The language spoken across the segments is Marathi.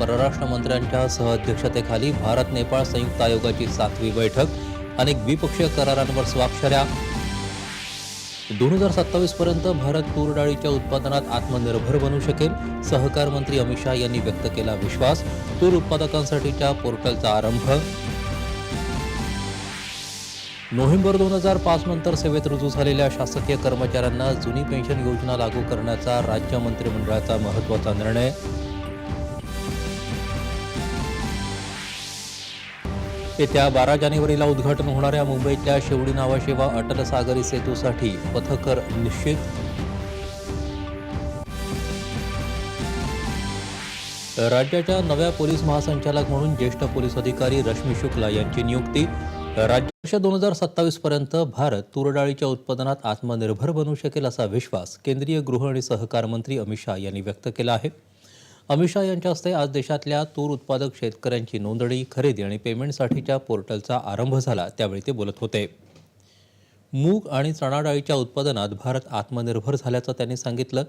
परराष्ट्र मंत्र्यांच्या सहअध्यक्षतेखाली भारत नेपाळ संयुक्त आयोगाची सातवी बैठक अनेक द्विपक्षीय करारांवर स्वाक्षऱ्या. दोन हजार सत्तावीस पर्यंत भारत तूर डाळीच्या उत्पादनात आत्मनिर्भर बनू शकेल सहकार मंत्री अमित शहा यांनी व्यक्त केला विश्वास. तूर उत्पादकांसाठीच्या पोर्टलचा आरंभ. नोव्हेंबर दोन हजार पाच नंतर सेवेत रुजू झालेल्या शासकीय कर्मचाऱ्यांना जुनी पेन्शन योजना लागू करण्याचा राज्य मंत्रिमंडळाचा महत्त्वाचा निर्णय. येत्या बारा जानेवारीला उद्घाटन होणाऱ्या मुंबईतल्या शेवडी नावाशेवा अटल सागरी सेतूसाठी पथकर निश्चित. राज्याच्या नव्या पोलीस महासंचालक म्हणून ज्येष्ठ पोलीस अधिकारी रश्मी शुक्ला यांची नियुक्ती. राज्यवर्ष दोन हजार सत्तावीस पर्यंत भारत तूर डाळीच्या उत्पादनात आत्मनिर्भर बनू शकेल असा विश्वास केंद्रीय गृह आणि सहकार मंत्री अमित शहा यांनी व्यक्त केला आहे. अमित शहा यांच्या हस्ते आज देशातल्या तूर उत्पादक शेतकऱ्यांची नोंदणी खरेदी आणि पेमेंटसाठीच्या पोर्टलचा आरंभ झाला त्यावेळी ते बोलत होते. मूग आणि चणा डाळीच्या उत्पादनात भारत आत्मनिर्भर झाल्याचं त्यांनी सांगितलं.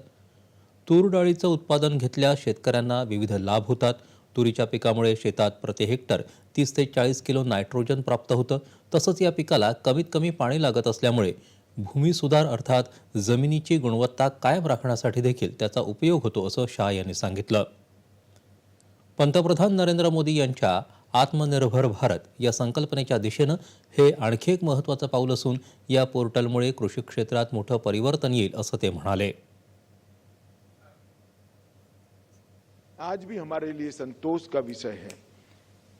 तूर डाळीचं उत्पादन घेतल्यास शेतकऱ्यांना विविध लाभ होतात. तुरीच्या पिकामुळे शेतात प्रति हेक्टर तीस ते चाळीस किलो नायट्रोजन प्राप्त होतं. तसंच या पिकाला कमीत कमी पाणी लागत असल्यामुळे भूमिसुधार अर्थात जमिनीची गुणवत्ता कायम राखण्यासाठी देखील त्याचा उपयोग होतो असं शाह यांनी सांगितलं. पंतप्रधान नरेंद्र मोदी यांच्या आत्मनिर्भर भारत या संकल्पनेच्या दिशेनं हे आणखी एक महत्त्वाचं पाऊल असून या पोर्टलमुळे कृषी क्षेत्रात मोठं परिवर्तन येईल असं ते म्हणाले. आज भी हमारे लिए संतोष का विषय है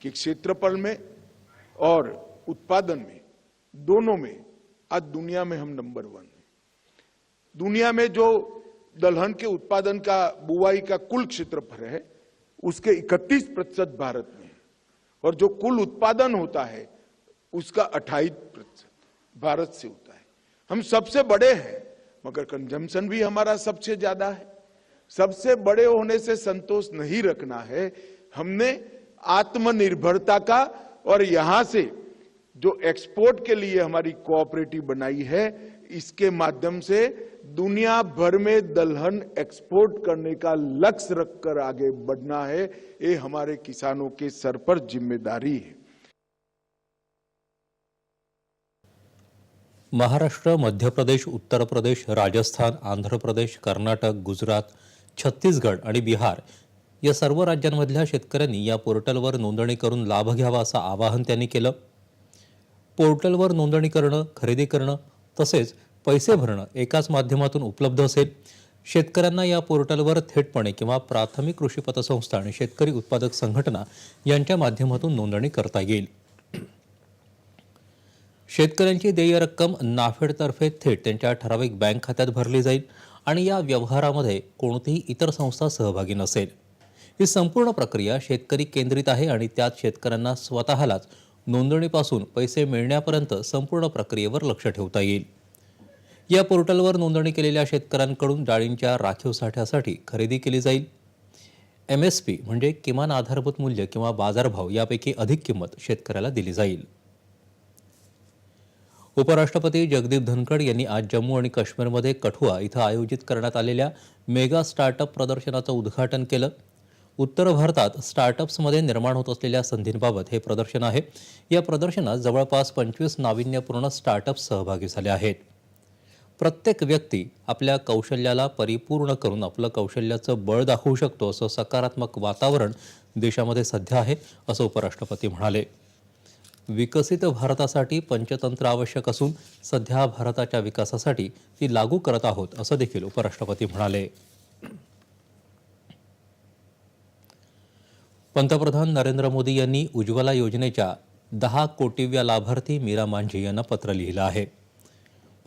कि क्षेत्रफल में और उत्पादन में दोनों में आज दुनिया में हम नंबर वन दुनिया में जो दलहन के उत्पादन का बुआई का कुल क्षेत्रफल है, उसके 31 प्रतिशत भारत में है। और जो कुल उत्पादन होता है, उसका 28 प्रतिशत भारत से होता है। हम सबसे बड़े हैं, मगर कंजम्पशन भी हमारा सबसे ज़्यादा है। सबसे बड़े होने से संतोष नहीं रखना है। हमने आत्मनिर्भरता का, और यहाँ से जो एक्सपोर्ट के लिए हमारी कोऑपरेटिव बनाई है इसके माध्यम से दुनिया भर में दलहन एक्सपोर्ट करने का लक्ष्य रखकर आगे बढ़ना है ये हमारे किसानों के सर पर जिम्मेदारी है। महाराष्ट्र मध्य प्रदेश उत्तर प्रदेश राजस्थान आंध्र प्रदेश कर्नाटक गुजरात छत्तीसगड आणि बिहार या सर्व राज्यांमधल्या शेतकऱ्यांनी या पोर्टलवर नोंदणी करून लाभ घ्यावा असं आवाहन त्यांनी केलं. पोर्टलवर नोंदणी करणं खरेदी करणं तसेच पैसे भरणं एकाच माध्यमातून उपलब्ध असेल. शेतकऱ्यांना या पोर्टलवर थेटपणे किंवा प्राथमिक कृषी पतसंस्था आणि शेतकरी उत्पादक संघटना यांच्या माध्यमातून नोंदणी करता येईल. शेतकऱ्यांची देय रक्कम नाफेडतर्फे थेट त्यांच्या ठराविक बँक खात्यात भरली जाईल आणि या व्यवहारामध्ये कोणतीही इतर संस्था सहभागी नसेल. ही संपूर्ण प्रक्रिया शेतकरी केंद्रित आहे आणि त्यात शेतकऱ्यांना स्वतःलाच नोंदणीपासून पैसे मिळण्यापर्यंत संपूर्ण प्रक्रियेवर लक्ष ठेवता येईल. या पोर्टलवर नोंदणी केलेल्या शेतकऱ्यांकडून डाळींच्या राखीव साठ्यासाठी खरेदी केली जाईल. एम एस पी म्हणजे किमान आधारभूत मूल्य किंवा बाजारभाव यापैकी अधिक किंमत शेतकऱ्याला दिली जाईल. उपराष्ट्रपती जगदीप धनखड यांनी आज जम्मू आणि काश्मीरमध्ये कठुआ इथं आयोजित करण्यात आलेल्या मेगा स्टार्टअप प्रदर्शनाचं उद्घाटन केलं. उत्तर भारतात स्टार्टअप्समध्ये निर्माण होत असलेल्या संधींबाबत हे प्रदर्शन आहे. या प्रदर्शनात जवळपास पंचवीस नाविन्यपूर्ण स्टार्टअप्स सहभागी झाले आहेत. प्रत्येक व्यक्ती आपल्या कौशल्याला परिपूर्ण करून आपलं कौशल्याचं बळ दाखवू शकतो असं सकारात्मक वातावरण देशामध्ये सध्या आहे असं उपराष्ट्रपती म्हणाले. विकसित भारतासाठी पंचतंत्र आवश्यक असून सध्या भारताच्या विकासासाठी ती लागू करत आहोत असं देखील उपराष्ट्रपती म्हणाले. पंतप्रधान नरेंद्र मोदी यांनी उज्ज्वला योजनेच्या दहा कोटीव्या लाभार्थी मीरा मांझी यांना पत्र लिहिलं आहे.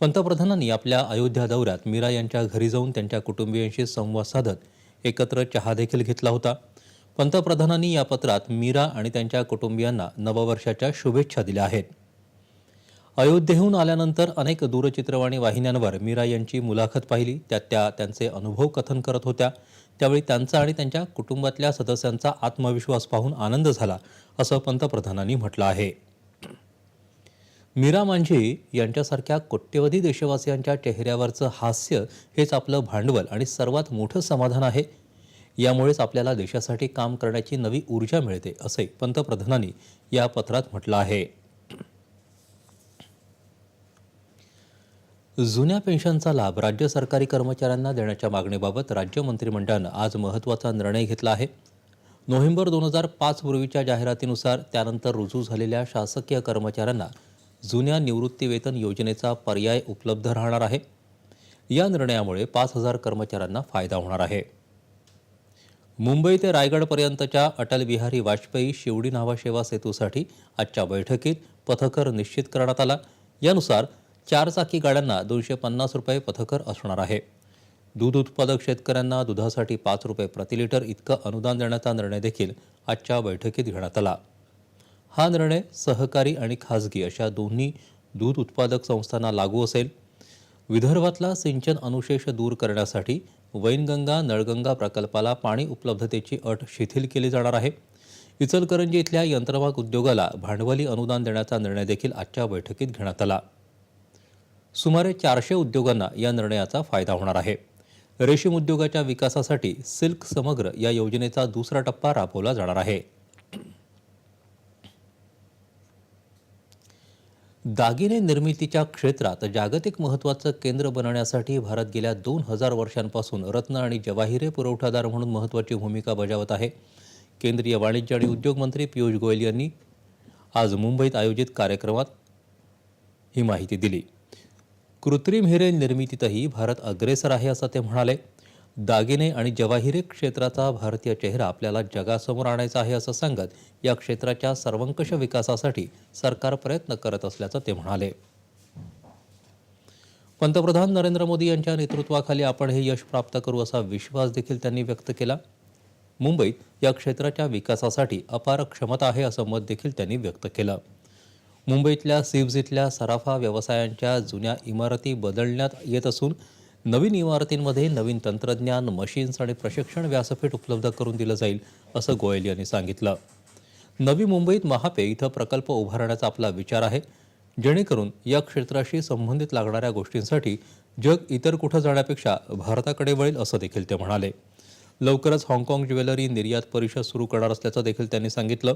पंतप्रधानांनी आपल्या अयोध्या दौऱ्यात मीरा यांच्या घरी जाऊन त्यांच्या कुटुंबियांशी संवाद साधत एकत्र चहा देखील घेतला होता. पंतप्रधानांनी या पत्रात मीरा आणि त्यांच्या कुटुंबियांना नववर्षाच्या शुभेच्छा दिल्या आहेत. अयोध्येहून आल्यानंतर अनेक दूरचित्रवाणी वाहिन्यांवर मीरा यांची मुलाखत पाहिली. त्यात त्या त्यांचे अनुभव कथन करत होत्या. त्यावेळी त्यांचा आणि त्यांच्या कुटुंबातल्या सदस्यांचा आत्मविश्वास पाहून आनंद झाला असं पंतप्रधानांनी म्हटलं आहे. मीरा मांझी यांच्यासारख्या कोट्यवधी देशवासियांच्या चेहऱ्यावरचं हास्य हेच आपलं भांडवल आणि सर्वात मोठं समाधान आहे. यामुळेच आपल्याला देशासाठी काम करण्याची नवी ऊर्जा मिळते असे पंतप्रधानांनी या पत्रात म्हटलं आहे. जुन्या पेन्शनचा लाभ राज्य सरकारी कर्मचाऱ्यांना देण्याच्या मागणीबाबत राज्य मंत्रिमंडळानं आज महत्त्वाचा निर्णय घेतला आहे. नोव्हेंबर दोन हजार पाच पूर्वीच्या जाहिरातीनुसार त्यानंतर रुजू झालेल्या शासकीय कर्मचाऱ्यांना जुन्या निवृत्तीवेतन योजनेचा पर्याय उपलब्ध राहणार आहे. या निर्णयामुळे पाच हजार कर्मचाऱ्यांना फायदा होणार आहे. मुंबई ते रायगडपर्यंतच्या अटल बिहारी वाजपेयी शिवडी नावा सेवा सेतूसाठी आजच्या बैठकीत पथकर निश्चित करण्यात आला. यानुसार चारचाकी गाड्यांना दोनशे पन्नास रुपये पथकर असणार आहे. दूध उत्पादक शेतकऱ्यांना दुधासाठी पाच रुपये प्रति लिटर इतकं अनुदान देण्याचा निर्णय देखील आजच्या बैठकीत घेण्यात आला. हा निर्णय सहकारी आणि खाजगी अशा दोन्ही दूध उत्पादक संस्थांना लागू असेल. विदर्भातला सिंचन अनुशेष दूर करण्यासाठी वैनगंगा नळगंगा प्रकल्पाला पाणी उपलब्धतेची अट शिथिल केली जाणार आहे. इचलकरंजी इथल्या यंत्रमाग उद्योगाला भांडवली अनुदान देण्याचा निर्णय देखील आजच्या बैठकीत घेण्यात आला. सुमारे चारशे उद्योगांना या निर्णयाचा फायदा होणार आहे. रेशीम उद्योगाच्या विकासासाठी सिल्क समग्र या योजनेचा दुसरा टप्पा राबवला जाणार आहे. दागिने निर्मितीच्या क्षेत्रात जागतिक महत्त्वाचं केंद्र बनवण्यासाठी भारत गेल्या दोन हजार वर्षांपासून रत्न आणि जवाहिरे पुरवठादार म्हणून महत्त्वाची भूमिका बजावत आहे. केंद्रीय वाणिज्य आणि उद्योग मंत्री पियुष गोयल यांनी आज मुंबईत आयोजित कार्यक्रमात ही माहिती दिली. कृत्रिम हिरे निर्मितीतही भारत अग्रेसर आहे असं ते म्हणाले. दागिने आणि जवाहिरे क्षेत्राचा भारतीय चेहरा आपल्याला जगासमोर आणायचा आहे असं सांगत या क्षेत्राच्या सर्वंकष विकासासाठी सरकार प्रयत्न करत असल्याचं ते म्हणाले. पंतप्रधान नरेंद्र मोदी यांच्या नेतृत्वाखाली आपण हे यश प्राप्त करू असा विश्वास देखील त्यांनी व्यक्त केला. मुंबईत या क्षेत्राच्या विकासासाठी अपार क्षमता आहे असं मत देखील त्यांनी व्यक्त केलं. मुंबईतल्या सिव्ज इथल्या सराफा व्यवसायांच्या जुन्या इमारती बदलण्यात येत असून नवीन इमारतींमध्ये नवीन तंत्रज्ञान मशीन्स आणि प्रशिक्षण व्यासपीठ उपलब्ध करून दिलं जाईल असं गोयल यांनी सांगितलं. नवी मुंबईत महापे इथं प्रकल्प उभारण्याचा आपला विचार आहे. जेणेकरून या क्षेत्राशी संबंधित लागणाऱ्या गोष्टींसाठी जग इतर कुठं जाण्यापेक्षा भारताकडे वळेल असं देखील ते म्हणाले. लवकरच हाँगकाँग ज्वेलरी निर्यात परिषद सुरू करणार असल्याचं देखील त्यांनी सांगितलं.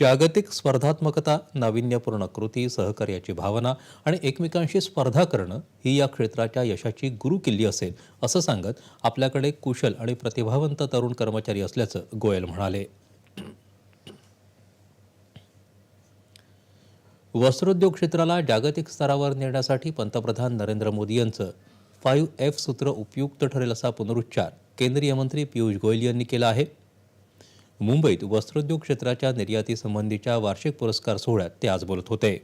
जागतिक स्पर्धात्मकता नाविन्यपूर्ण कृती सहकार्याची भावना आणि एकमेकांशी स्पर्धा करणं ही या क्षेत्राच्या यशाची गुरुकिल्ली असेल असं सांगत आपल्याकडे कुशल आणि प्रतिभावंत तरुण कर्मचारी असल्याचं गोयल म्हणाले. वस्त्रोद्योग क्षेत्राला जागतिक स्तरावर नेण्यासाठी पंतप्रधान नरेंद्र मोदी यांचं फाईव्ह एफ सूत्र उपयुक्त ठरेल असा पुनरुच्चार केंद्रीय मंत्री पियुष गोयल यांनी केला आहे. मुंबईत वस्त्रोद्योग क्षेत्राच्या निर्यातीसंबंधीच्या वार्षिक पुरस्कार सोहळ्यात ते आज बोलत होते.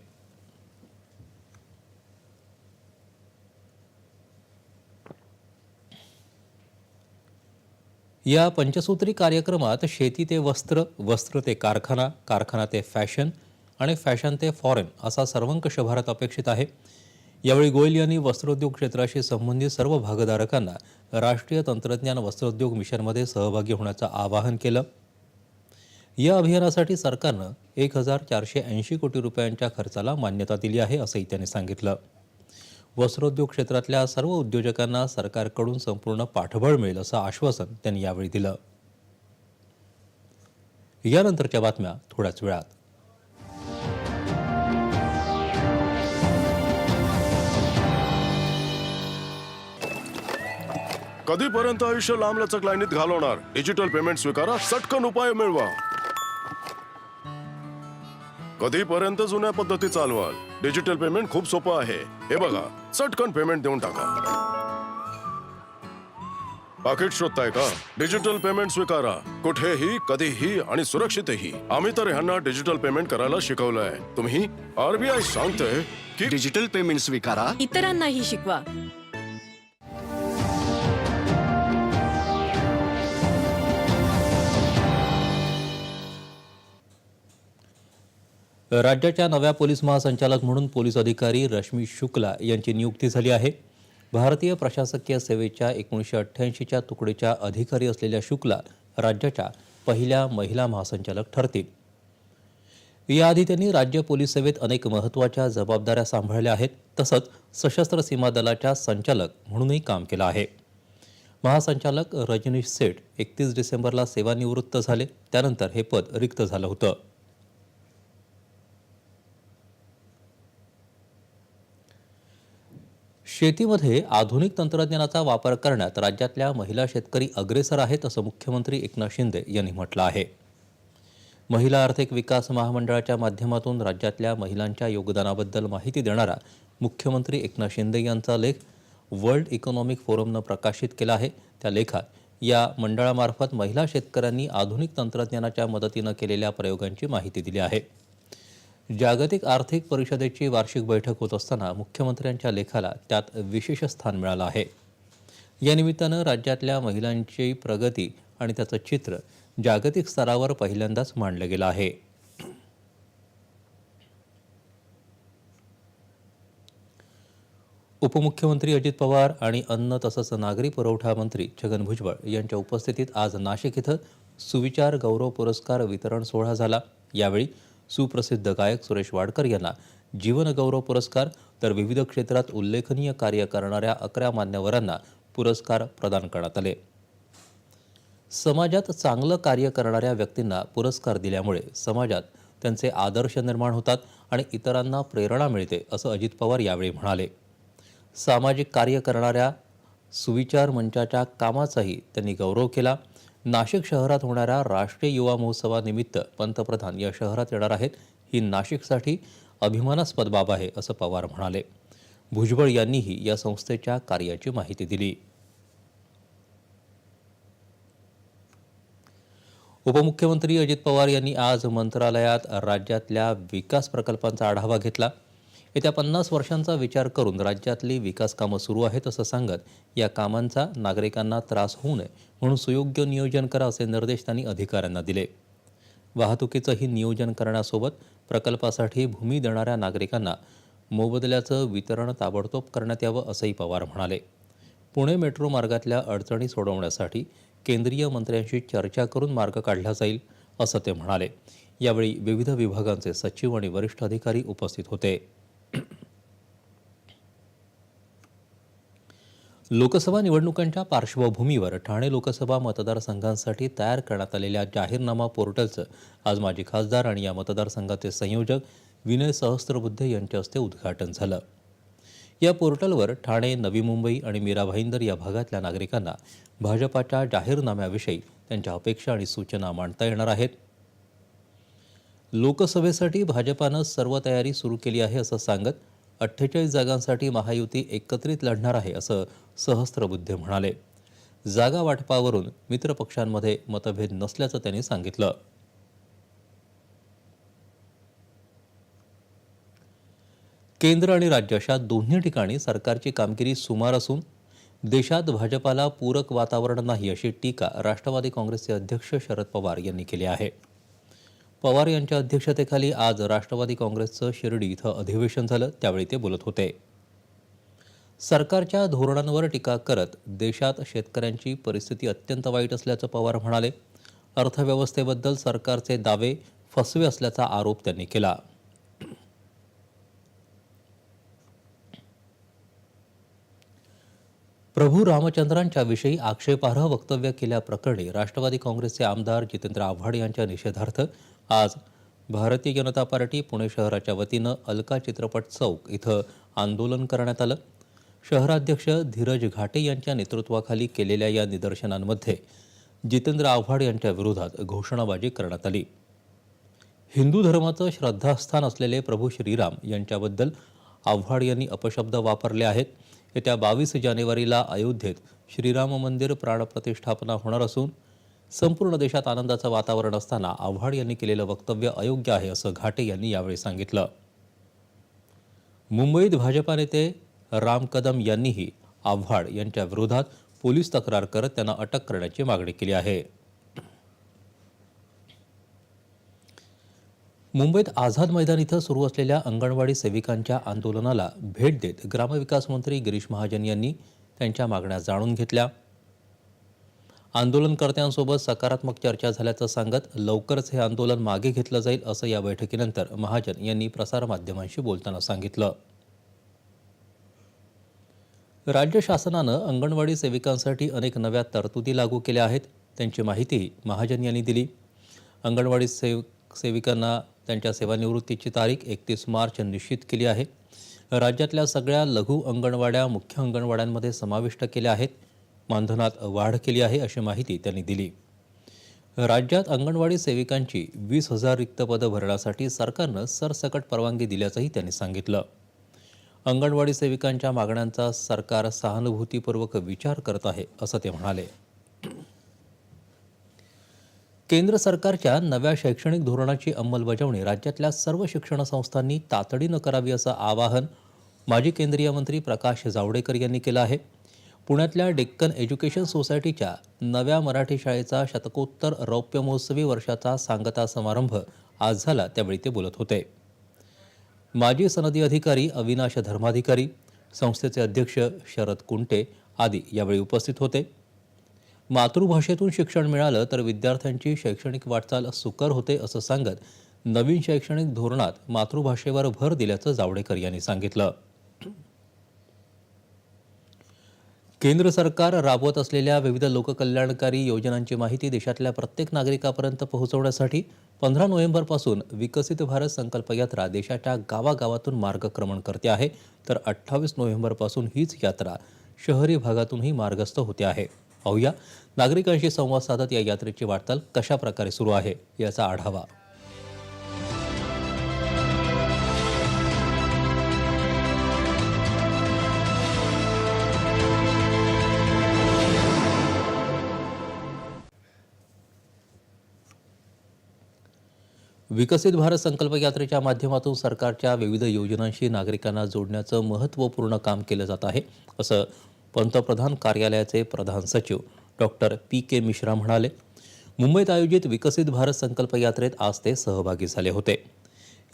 या पंचसूत्री कार्यक्रमात शेती ते वस्त्र वस्त्र ते कारखाना कारखाना ते फॅशन आणि फॅशन ते फॉरेन असा सर्वंकष भारत अपेक्षित आहे. यावेळी गोयल यांनी वस्त्रोद्योग क्षेत्राशी संबंधित सर्व भागधारकांना राष्ट्रीय तंत्रज्ञान वस्त्रोद्योग मिशनमध्ये सहभागी होण्याचं आवाहन केलं. या अभियानासाठी सरकारनं एक हजार चारशे ऐंशी कोटी रुपयांच्या खर्चाला मान्यता दिली आहे असंही त्यांनी सांगितलं. वस्त्रोद्योग क्षेत्रातल्या सर्व उद्योजकांना सरकारकडून संपूर्ण पाठबळ मिळेल असं आश्वासन त्यांनी यावेळी दिलं. यानंतरच्या बातम्या थोड्याच वेळात. कधीपर्यंत आयुष्य लांबलचक लाईनीत घालवणार? डिजिटल पेमेंट स्वीकारा सटकन उपाय मिळवा. कधीपर्यंत जुन्या पद्धती चालवाल डिजिटल पेमेंट खूप सोपं आहे. हे बघा. चटकन पेमेंट देऊन टाका. पाकिट शोधताय का? डिजिटल पेमेंट स्वीकारा. कुठेही कधीही आणि सुरक्षितही. आम्ही तर ह्यांना डिजिटल पेमेंट करायला शिकवलंय. तुम्ही आरबीआय सांगतंय की डिजिटल पेमेंट स्वीकारा. इतरांनाही शिकवा. राज्याच्या नव्या पोलीस महासंचालक म्हणून पोलीस अधिकारी रश्मी शुक्ला यांची नियुक्ती झाली आहे. भारतीय प्रशासकीय सेवेच्या एकोणीसशे अठ्ठ्याऐंशीच्या तुकडीच्या अधिकारी असलेल्या शुक्ला राज्याच्या पहिल्या महिला महासंचालक ठरतील. याआधी त्यांनी राज्य पोलीस सेवेत अनेक महत्त्वाच्या जबाबदाऱ्या सांभाळल्या आहेत तसंच सशस्त्र सीमा दलाच्या संचालक म्हणूनही काम केलं आहे. महासंचालक रजनीश सेठ एकतीस डिसेंबरला सेवानिवृत्त झाले त्यानंतर हे पद रिक्त झालं होतं. शेतीमध्ये आधुनिक तंत्रज्ञानाचा वापर करण्यात राज्यातल्या महिला शेतकरी अग्रेसर आहेत असं मुख्यमंत्री एकनाथ शिंदे यांनी म्हटलं आहे. महिला आर्थिक विकास महामंडळाच्या माध्यमातून राज्यातल्या महिलांच्या योगदानाबद्दल माहिती देणारा मुख्यमंत्री एकनाथ शिंदे यांचा लेख वर्ल्ड इकॉनॉमिक फोरमनं प्रकाशित केला आहे. त्या लेखात या मंडळामार्फत महिला शेतकऱ्यांनी आधुनिक तंत्रज्ञानाच्या मदतीनं केलेल्या प्रयोगांची माहिती दिली आहे. जागतिक आर्थिक परिषदेची वार्षिक बैठक होत असताना मुख्यमंत्र्यांच्या लेखाला त्यात विशेष स्थान मिळालं आहे. या निमित्तानं राज्यातल्या महिलांची प्रगती आणि त्याचं चित्र जागतिक स्तरावर पहिल्यांदाच मांडलं गेलं आहे. उपमुख्यमंत्री अजित पवार आणि अन्न तसंच नागरी पुरवठा मंत्री छगन भुजबळ यांच्या उपस्थितीत आज नाशिक इथं सुविचार गौरव पुरस्कार वितरण सोहळा झाला. यावेळी सुप्रसिद्ध गायक सुरेश वाडकर यांना जीवनगौरव पुरस्कार तर विविध क्षेत्रात उल्लेखनीय कार्य करणाऱ्या अकरा मान्यवरांना पुरस्कार प्रदान करण्यात आले. समाजात चांगलं कार्य करणाऱ्या व्यक्तींना पुरस्कार दिल्यामुळे समाजात त्यांचे आदर्श निर्माण होतात आणि इतरांना प्रेरणा मिळते असं अजित पवार यावेळी म्हणाले. सामाजिक कार्य करणाऱ्या सुविचार मंचाच्या कामाचाही त्यांनी गौरव केला. नाशिक शहरात होणाऱ्या राष्ट्रीय युवा महोत्सवानिमित्त पंतप्रधान या शहरात येणार आहेत. ही नाशिकसाठी अभिमानास्पद बाब आहे असं पवार म्हणाले. भुजबळ यांनीही या संस्थेच्या कार्याची माहिती दिली. उपमुख्यमंत्री अजित पवार यांनी आज मंत्रालयात राज्यातल्या विकास प्रकल्पांचा आढावा घेतला. येत्या पन्नास वर्षांचा विचार करून राज्यातली विकास कामं सुरू आहेत असं सांगत या कामांचा नागरिकांना त्रास होऊ नये म्हणून सुयोग्य नियोजन करा असे निर्देश त्यांनी अधिकाऱ्यांना दिले. वाहतुकीचंही नियोजन करण्यासोबत प्रकल्पासाठी भूमी देणाऱ्या नागरिकांना मोबदल्याचं वितरण ताबडतोब करण्यात यावं असंही पवार म्हणाले. पुणे मेट्रो मार्गातल्या अडचणी सोडवण्यासाठी केंद्रीय मंत्र्यांशी चर्चा करून मार्ग काढला जाईल असं ते म्हणाले. यावेळी विविध विभागांचे सचिव आणि वरिष्ठ अधिकारी उपस्थित होते. लोकसभा निवडणुकांच्या पार्श्वभूमीवर ठाणे लोकसभा मतदारसंघांसाठी तयार करण्यात आलेल्या जाहीरनामा पोर्टलचं आज माजी खासदार आणि या मतदारसंघाचे संयोजक विनय सहस्त्रबुद्धे यांच्या हस्ते उद्घाटन झालं. या पोर्टलवर ठाणे नवी मुंबई आणि मीरा भाईंदर या भागातल्या नागरिकांना भाजपाच्या जाहीरनाम्याविषयी त्यांच्या अपेक्षा आणि सूचना मांडता येणार आहेत. लोकसभेसाठी भाजपानं सर्व तयारी सुरू केली आहे असं सांगत अठ्ठेचाळीस जागांसाठी महायुती एकत्रित लढणार आहे असं सहस्त्रबुद्धे म्हणाले. जागा वाटपावरून मित्रपक्षांमध्ये मतभेद नसल्याचं त्यांनी सांगितलं. केंद्र आणि राज्य अशा दोन्ही ठिकाणी सरकारची कामगिरी सुमार असून देशात भाजपाला पूरक वातावरण नाही अशी टीका राष्ट्रवादी काँग्रेसचे अध्यक्ष शरद पवार यांनी केली आहे. पवार यांच्या अध्यक्षतेखाली आज राष्ट्रवादी काँग्रेसचं शिर्डी इथं अधिवेशन झालं त्यावेळी ते बोलत होते. सरकारच्या धोरणांवर टीका करत देशात शेतकऱ्यांची परिस्थिती अत्यंत वाईट असल्याचं पवार म्हणाले. अर्थव्यवस्थेबद्दल सरकारचे दावे फसवे असल्याचा आरोप त्यांनी केला. प्रभू रामचंद्रांच्या विषयी आक्षेपार्ह वक्तव्य केल्याप्रकरणी राष्ट्रवादी काँग्रेसचे आमदार जितेंद्र आव्हाड यांच्या निषेधार्थ आज भारतीय जनता पार्टी पुणे शहराच्या वतीनं अलका चित्रपट चौक इथं आंदोलन करण्यात आलं. शहराध्यक्ष धीरज घाटे यांच्या नेतृत्वाखाली केलेल्या या निदर्शनांमध्ये जितेंद्र आव्हाड यांच्या विरोधात घोषणाबाजी करण्यात आली. हिंदू धर्माचं श्रद्धास्थान असलेले प्रभू श्रीराम यांच्याबद्दल आव्हाड यांनी अपशब्द वापरले आहेत. येत्या बावीस जानेवारीला अयोध्येत श्रीराम मंदिर प्राणप्रतिष्ठापना होणार असून संपूर्ण देशात आनंदाचं वातावरण असताना आव्हाड यांनी केलेलं वक्तव्य अयोग्य आहे असं घाटे यांनी यावेळी सांगितलं. मुंबईत भाजपा नेते राम कदम यांनीही आव्हाड यांच्या विरोधात पोलीस तक्रार करत त्यांना अटक करण्याची मागणी केली आहे. मुंबईत आझाद मैदान इथं सुरू असलेल्या अंगणवाडी सेविकांच्या आंदोलनाला भेट देत ग्रामविकास मंत्री गिरीश महाजन यांनी त्यांच्या मागण्या जाणून घेतल्या. आंदोलनकर्त्यांसोबत सकारात्मक चर्चा झाल्याचं सांगत लवकरच हे आंदोलन मागे घेतलं जाईल असं या बैठकीनंतर महाजन यांनी प्रसारमाध्यमांशी बोलताना सांगितलं. राज्य शासनानं अंगणवाडी सेविकांसाठी अनेक नव्या तरतुदी लागू केल्या आहेत त्यांची माहितीही महाजन यांनी दिली. अंगणवाडी सेव सेविकांना त्यांच्या सेवानिवृत्तीची तारीख एकतीस मार्च निश्चित केली आहे. राज्यातल्या सगळ्या लघु अंगणवाड्या मुख्य अंगणवाड्यांमध्ये समाविष्ट केल्या आहेत. मानधनात वाढ केली आहे अशी माहिती त्यांनी दिली. राज्यात अंगणवाडी सेविकांची वीस हजार रिक्त पदं भरण्यासाठी सरकारनं सरसकट परवानगी दिल्याचंही त्यांनी सांगितलं. अंगणवाडी सेविकांच्या मागण्यांचा सरकार सहानुभूतीपूर्वक विचार करत आहे असं ते म्हणाले. केंद्र सरकारच्या नव्या शैक्षणिक धोरणाची अंमलबजावणी राज्यातल्या सर्व शिक्षण संस्थांनी तातडीनं करावी असं आवाहन माजी केंद्रीय मंत्री प्रकाश जावडेकर यांनी केलं आहे. पुण्यातल्या डेक्कन एज्युकेशन सोसायटीच्या नव्या मराठी शाळेचा शतकोत्तर रौप्य महोत्सवी वर्षाचा सांगता समारंभ आज झाला त्यावेळी ते बोलत होते. माजी सनदी अधिकारी अविनाश धर्माधिकारी संस्थेचे अध्यक्ष शरद कुंटे आदी यावेळी उपस्थित होते. मातृभाषेतून शिक्षण मिळालं तर विद्यार्थ्यांची शैक्षणिक वाटचाल सुकर होते असं सांगत नवीन शैक्षणिक धोरणात मातृभाषेवर भर दिल्याचं जावडेकर यांनी सांगितलं. केंद्र सरकार राबवत असलेल्या विविध लोककल्याणकारी योजनांची माहिती देशातल्या प्रत्येक नागरिकापर्यंत पोहोचवण्यासाठी पंधरा नोव्हेंबरपासून विकसित भारत संकल्प यात्रा देशाच्या गावागावातून मार्गक्रमण करते आहे. तर अठ्ठावीस नोव्हेंबरपासून हीच यात्रा शहरी भागातूनही मार्गस्थ होते आहे. पाहूया. नागरिकांशी संवाद साधत या यात्रेची वाटचाल कशा प्रकारे सुरू आहे याचा आढावा. विकसित भारत संकल्प यात्रेच्या माध्यमातून सरकारच्या विविध योजनांशी नागरिकांना जोडण्याचं महत्त्वपूर्ण काम केलं जात आहे असं पंतप्रधान कार्यालयाचे प्रधान सचिव डॉक्टर पी के मिश्रा म्हणाले. मुंबईत आयोजित विकसित भारत संकल्प यात्रेत आज ते सहभागी झाले होते.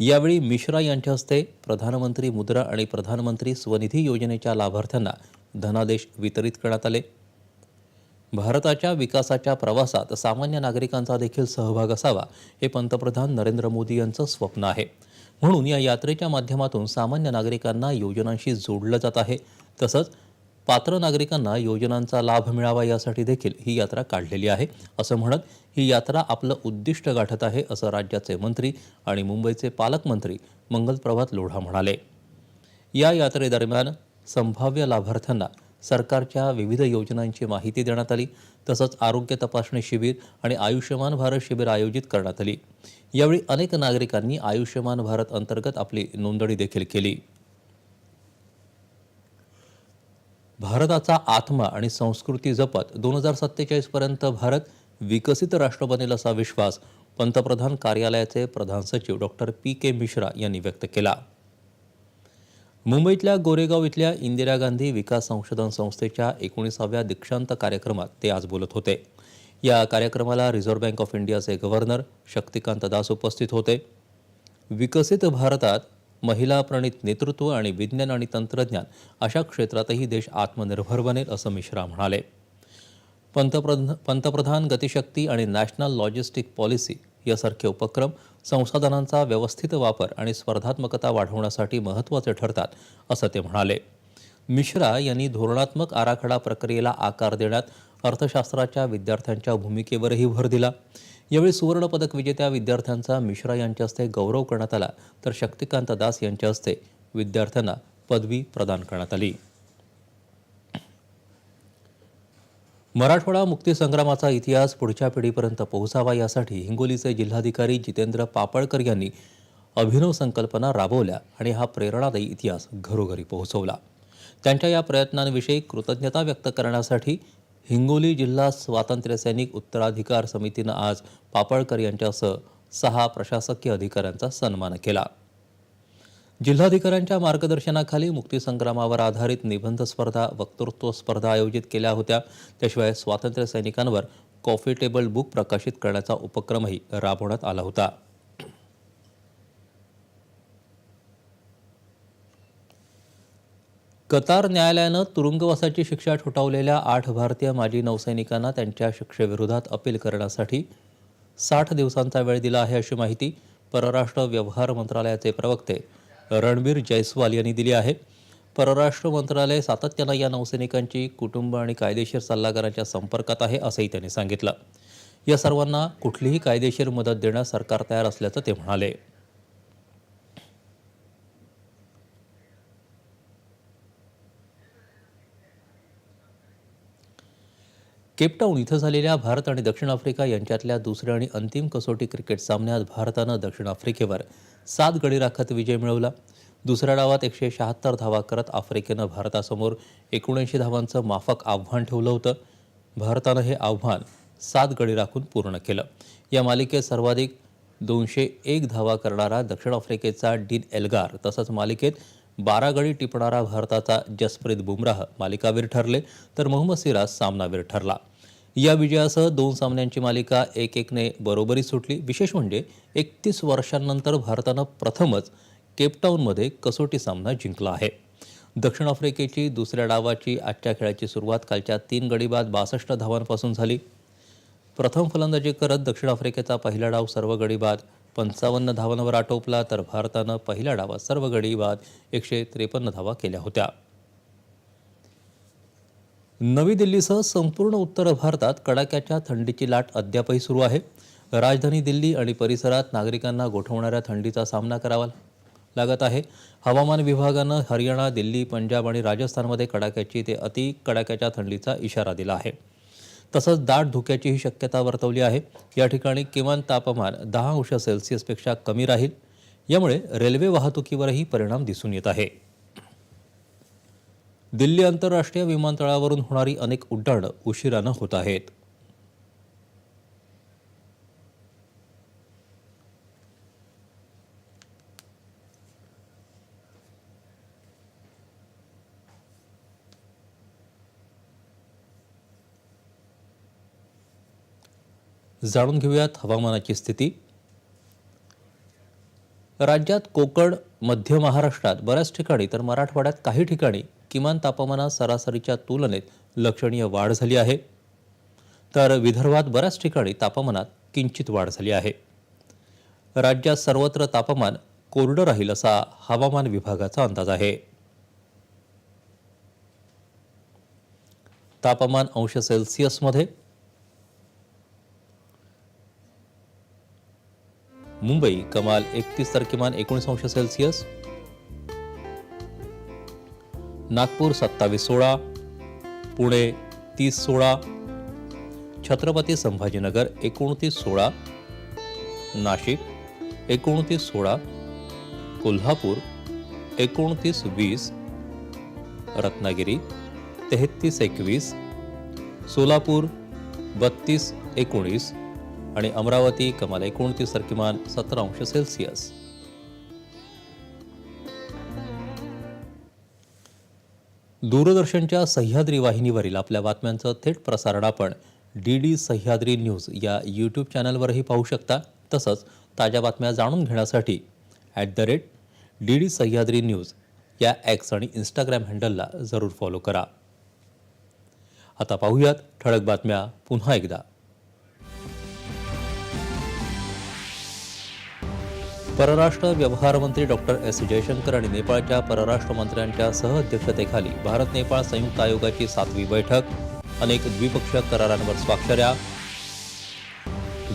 यावेळी मिश्रा यांच्या हस्ते प्रधानमंत्री मुद्रा आणि प्रधानमंत्री स्वनिधी योजनेच्या लाभार्थ्यांना धनादेश वितरित करण्यात आले. भारताच्या विकासाच्या प्रवासात सामान्य नागरिकांचा देखील सहभाग असावा हे पंतप्रधान नरेंद्र मोदी यांचं स्वप्न आहे. म्हणून या यात्रेच्या माध्यमातून सामान्य नागरिकांना योजनांशी जोडलं जात आहे. तसंच पात्र नागरिकांना योजनांचा लाभ मिळावा यासाठी देखील ही यात्रा काढलेली आहे. असं म्हणत ही यात्रा आपलं उद्दिष्ट गाठत आहे असं राज्याचे मंत्री आणि मुंबईचे पालकमंत्री मंगलप्रभात लोढा म्हणाले. या यात्रेदरम्यान संभाव्य लाभार्थ्यांना सरकारच्या विविध योजनांची माहिती देण्यात आली. तसंच आरोग्य तपासणी शिबिर आणि आयुष्यमान भारत शिबिर आयोजित करण्यात आली. यावेळी अनेक नागरिकांनी आयुष्यमान भारत अंतर्गत आपली नोंदणी देखील केली. भारताचा आत्मा आणि संस्कृती जपत दोन हजार सत्तेचाळीसपर्यंत भारत विकसित राष्ट्र बनेल असा विश्वास पंतप्रधान कार्यालयाचे प्रधान सचिव डॉक्टर पी के मिश्रा यांनी व्यक्त केला. मुंबईतल्या गोरेगाव इथल्या इंदिरा गांधी विकास संशोधन संस्थेच्या एकोणीसाव्या दीक्षांत कार्यक्रमात ते आज बोलत होते. या कार्यक्रमाला रिझर्व्ह बँक ऑफ इंडियाचे गव्हर्नर शक्तिकांत दास उपस्थित होते. विकसित भारतात महिला प्रणित नेतृत्व आणि विज्ञान आणि तंत्रज्ञान अशा क्षेत्रातही देश आत्मनिर्भर बनेल असं मिश्रा म्हणाले. पंतप्रधान पंतप्रधान गतिशक्ती आणि नॅशनल लॉजिस्टिक पॉलिसी यासारखे उपक्रम संसाधनांचा व्यवस्थित वापर आणि स्पर्धात्मकता वाढवण्यासाठी महत्त्वाचे ठरतात असं ते म्हणाले. मिश्रा यांनी धोरणात्मक आराखडा प्रक्रियेला आकार देण्यात अर्थशास्त्राच्या विद्यार्थ्यांच्या भूमिकेवरही भर दिला. यावेळी सुवर्णपदक विजेत्या विद्यार्थ्यांचा मिश्रा यांच्या हस्ते गौरव करण्यात आला तर शक्तिकांत दास यांच्या हस्ते विद्यार्थ्यांना पदवी प्रदान करण्यात आली. मराठवाडा मुक्तीसंग्रामाचा इतिहास पुढच्या पिढीपर्यंत पोहोचावा यासाठी हिंगोलीचे जिल्हाधिकारी जितेंद्र पापळकर यांनी अभिनव संकल्पना राबवल्या आणि हा प्रेरणादायी इतिहास घरोघरी पोहोचवला. त्यांच्या या प्रयत्नांविषयी कृतज्ञता व्यक्त करण्यासाठी हिंगोली जिल्हा स्वातंत्र्य सैनिक उत्तराधिकार समितीनं आज पापळकर यांच्यासह सहा प्रशासकीय अधिकाऱ्यांचा सन्मान केला. जिल्हाधिकाऱ्यांच्या मार्गदर्शनाखाली मुक्तीसंग्रामावर आधारित निबंध स्पर्धा वक्तृत्व स्पर्धा आयोजित केल्या होत्या. त्याशिवाय स्वातंत्र्य सैनिकांवर कॉफी टेबल बुक प्रकाशित करण्याचा उपक्रमही राबवण्यात आला होता. कतार न्यायालयानं तुरुंगवासाची शिक्षा ठोठावलेल्या आठ भारतीय माजी नौसैनिकांना त्यांच्या शिक्षेविरोधात अपील करण्यासाठी साठ दिवसांचा वेळ दिला आहे अशी माहिती परराष्ट्र व्यवहार मंत्रालयाचे प्रवक्ते रणबीर जयस्वाल यांनी दिली आहे. परराष्ट्र मंत्रालय सातत्यानं या नौसैनिकांची कुटुंब आणि कायदेशीर सल्लागारांच्या संपर्कात आहे असंही त्यांनी सांगितलं. या सर्वांना कुठलीही कायदेशीर मदत देण्यास सरकार तयार असल्याचं ते म्हणाले. केपटाऊन इथं झालेल्या भारत आणि दक्षिण आफ्रिका यांच्यातल्या दुसऱ्या आणि अंतिम कसोटी क्रिकेट सामन्यात भारतानं दक्षिण आफ्रिकेवर सात गडी राखत विजय मिळवला. दुसऱ्या डावात एकशे शहात्तर धावा करत आफ्रिकेनं भारतासमोर एकोणऐंशी धावांचं माफक आव्हान ठेवलं होतं. भारतानं हे आव्हान सात गडी राखून पूर्ण केलं. या मालिकेत सर्वाधिक दोनशे एक धावा करणारा दक्षिण आफ्रिकेचा डीन एल्गार तसंच मालिकेत बारा गडी टिपणारा भारताचा जसप्रीत बुमराह मालिकावीर ठरले तर मोहम्मद सिराज सामनावीर ठरला. या विजयासह दोन सामन्यांची मालिका एक एकने बरोबरी सुटली. विशेष म्हणजे एकतीस वर्षांनंतर भारतानं प्रथमच केपटाऊनमध्ये कसोटी सामना जिंकला आहे. दक्षिण आफ्रिकेची दुसऱ्या डावाची आजच्या खेळाची सुरुवात कालच्या तीन गडीबाद बासष्ट धावांपासून झाली. प्रथम फलंदाजी करत दक्षिण आफ्रिकेचा पहिला डाव सर्व गडीबाद पंचावन्न धावांवर आटोपला तर भारतानं पहिल्या डावात सर्व गडी बाद एकशे त्रेपन्न धावा केल्या होत्या. नवी दिल्लीसह संपूर्ण उत्तर भारतात कडाक्याच्या थंडीची लाट अद्यापही सुरू आहे. राजधानी दिल्ली आणि परिसरात नागरिकांना गोठवणाऱ्या थंडीचा सामना करावा लागत आहे. हवामान विभागानं हरियाणा दिल्ली पंजाब आणि राजस्थानमध्ये कडाक्याची ते अति कडाक्याच्या थंडीचा इशारा दिला आहे. तसंच दाट धुक्याचीही शक्यता वर्तवली आहे. या ठिकाणी किमान तापमान दहा अंश सेल्सिअसपेक्षा कमी राहील. यामुळे रेल्वे वाहतुकीवरही परिणाम दिसून येत आहे. दिल्ली आंतरराष्ट्रीय विमानतळावरून होणारी अनेक उड्डाणं उशिरानं होत आहेत. जाणून घेऊयात हवामानाची स्थिती. राज्यात कोकण मध्य महाराष्ट्रात बऱ्याच ठिकाणी तर मराठवाड्यात काही ठिकाणी किमान तापमानात सरासरीच्या तुलनेत लक्षणीय वाढ झाली आहे. तर विदर्भात बऱ्याच ठिकाणी तापमानात किंचित वाढ झाली आहे. राज्यात सर्वत्र तापमान कोरडं राहील असा हवामान विभागाचा अंदाज आहे. तापमान अंश सेल्सिअसमध्ये मुंबई कमाल एकतीस तर किमान एकोणीस अंश सेल्सिअस. नागपूर सत्तावीस सोळा पुणे तीस सोळा छत्रपती संभाजीनगर एकोणतीस सोळा नाशिक एकोणतीस सोळा कोल्हापूर एकोणतीस वीस रत्नागिरी तेहतीस एकवीस सोलापूर बत्तीस एकोणीस आणि अमरावती कमाल एकोणतीस तर किमान सतरा अंश सेल्सिअस. दूरदर्शनच्या सह्याद्री वाहिनीवरील आपल्या बातम्यांचं थेट प्रसारण आपण डी डी सह्याद्री न्यूज या यूट्यूब चॅनलवरही पाहू शकता. तसंच ताज्या बातम्या जाणून घेण्यासाठी at the rate D D Sahyadri news या ॲक्स आणि इंस्टाग्राम हँडलला जरूर फॉलो करा. आता पाहूयात ठळक बातम्या पुन्हा एकदा. परराष्ट्र व्यवहार मंत्री डॉक्टर एस जयशंकर आणि नेपाळच्या परराष्ट्र मंत्र्यांच्या सहअध्यक्षतेखाली भारत नेपाळ संयुक्त आयोगाची सातवी बैठक. अनेक द्विपक्षीय करारांवर स्वाक्षऱ्या.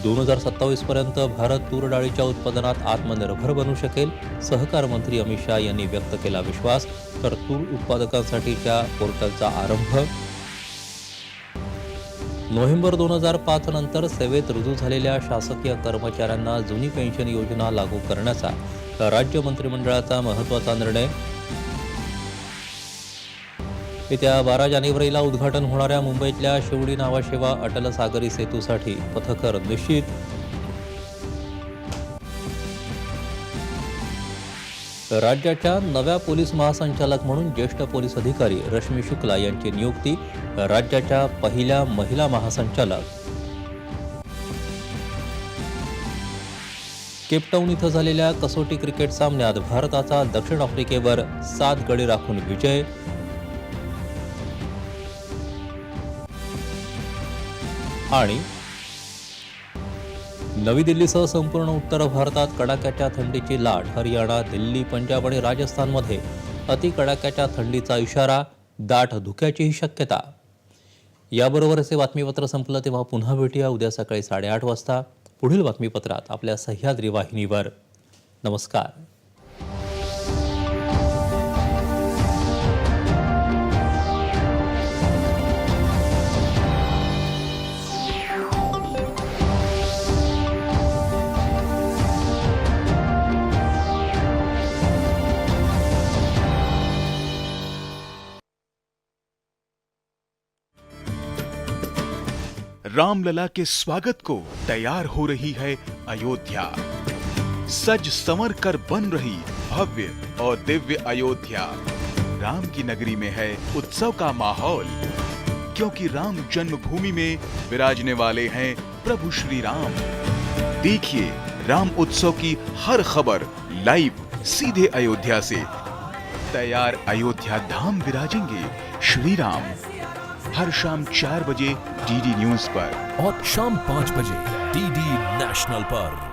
दोन हजार सत्तावीसपर्यंत भारत तूर डाळीच्या उत्पादनात आत्मनिर्भर बनू शकेल सहकार मंत्री अमित शहा यांनी व्यक्त केला विश्वास. तर तूर उत्पादकांसाठीच्या पोर्टलचा आरंभ. नोव्हेंबर दोन हजार पाच नंतर सेवेत रुजू झालेल्या शासकीय कर्मचाऱ्यांना जुनी पेन्शन योजना लागू करण्याचा राज्य मंत्रिमंडळाचा महत्त्वाचा निर्णय. येत्या बारा जानेवारीला उद्घाटन होणाऱ्या मुंबईतल्या शिवडी नावाशेवा अटल सागरी सेतूसाठी पथकर निश्चित. राज्याच्या नव्या पोलीस महासंचालक म्हणून ज्येष्ठ पोलीस अधिकारी रश्मी शुक्ला यांची नियुक्ती. राज्याच्या पहिल्या महिला महासंचालक. केपटाऊन इथं झालेल्या कसोटी क्रिकेट सामन्यात भारताचा दक्षिण आफ्रिकेवर सात गडी राखून विजय. आणि नवी दिल्लीसह संपूर्ण उत्तर भारतात कडाक्याच्या थंडीची लाट हरियाणा दिल्ली पंजाब आणि राजस्थानमध्ये अति कडाक्याच्या थंडीचा इशारा दाट धुक्याचीही शक्यता. याबरोबरच हे बातमीपत्र संपलं तेव्हा पुन्हा भेटूया उद्या सकाळी साडेआठ वाजता. पुढील बातमीपत्रात आपल्या सह्याद्री वाहिनीवर. नमस्कार. रामलला के स्वागत को तैयार हो रही है अयोध्या। सज संवर कर बन रही भव्य और दिव्य अयोध्या। राम की नगरी में है उत्सव का माहौल, क्योंकि राम जन्मभूमि में विराजने वाले हैं प्रभु श्री राम देखिए राम उत्सव की हर खबर लाइव सीधे अयोध्या से। तैयार अयोध्या धाम विराजेंगे श्री राम हर शाम चार बजे डीडी न्यूज़ पर। और शाम पाँच बजे डीडी नेशनल पर।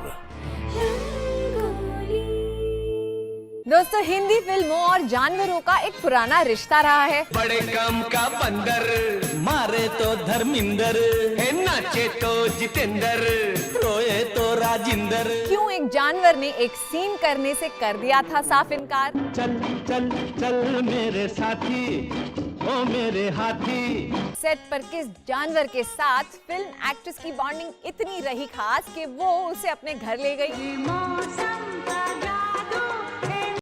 दोस्तों हिंदी फ़िल्मों और जानवरों का एक पुराना रिश्ता रहा है। बड़े काम का बंदर मारे तो धर्मिंदर है नाचे तो जितेंद्र रोए तो राजिंदर। क्यों एक जानवर ने एक सीन करने से कर दिया था साफ़ इनकार? चल चल चल मेरे साथी ओ मेरे हाथी। सेट पर किस जानवर के साथ फ़िल्म एक्ट्रेस की बॉन्डिंग इतनी रही खास कि वो उसे अपने घर ले गई। मौसम का